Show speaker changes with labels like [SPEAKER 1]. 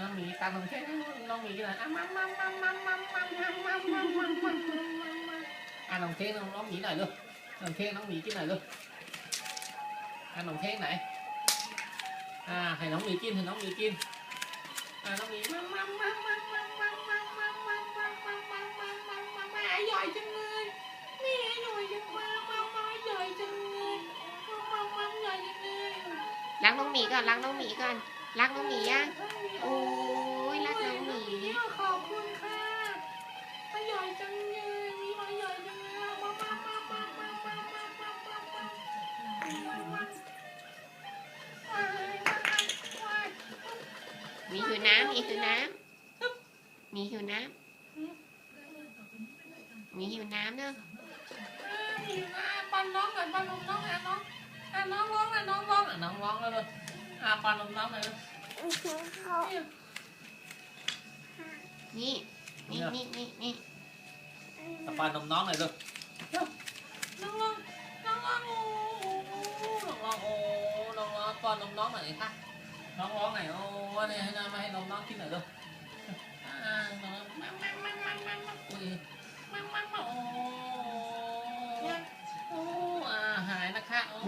[SPEAKER 1] nó mì mì ăn ăn ăn ăn ăn ăn ăn ăn ăn ăn ăn ăn ăn đồng thế nó mì này luôn đồng thế nó mì cái này luôn ăn đồng thế này à phải nóng mì chiên thì nóng mì chiên à nóng mì mắm mắm mắm mắm mắm mắm mắm mắm mắm mắm mắm mắm mắm mắm mắm mẹ giỏi chân ơi mẹ giỏi chân ba mắm mắm giỏi chân ơi mắm mắm mắm giỏi chân ơi lắng nóng mì con lắng nóng mì con lắng nóng mì á à. มีหิ
[SPEAKER 2] วน้ำมีหิวน้ำมีหิวน้ำมีหิวน้ำเนอะ
[SPEAKER 1] มีนะปันน้องหน่อยปันนมน้องอะน้องอะน้องร้องอะน้องร้องอะน้องร้องแล้วเลยอะปันนมน้องหน่อย
[SPEAKER 2] นี่นี่นี่นี่นี่
[SPEAKER 1] อะปันนมน้องหน่อยเลยน้องร้องน้องร้องโอ้น้องร้องโอ้น้องร้องปันนมน้องหน่อยค่ะ น้องร้องไหนโอ้เนี่ยให้น้ามาให้น้องน้องกินหน่อยเลยอ่าน้องมามามามามามาอุ้ยมามามาโอ้โอ้อ่าหายนะคะโอ้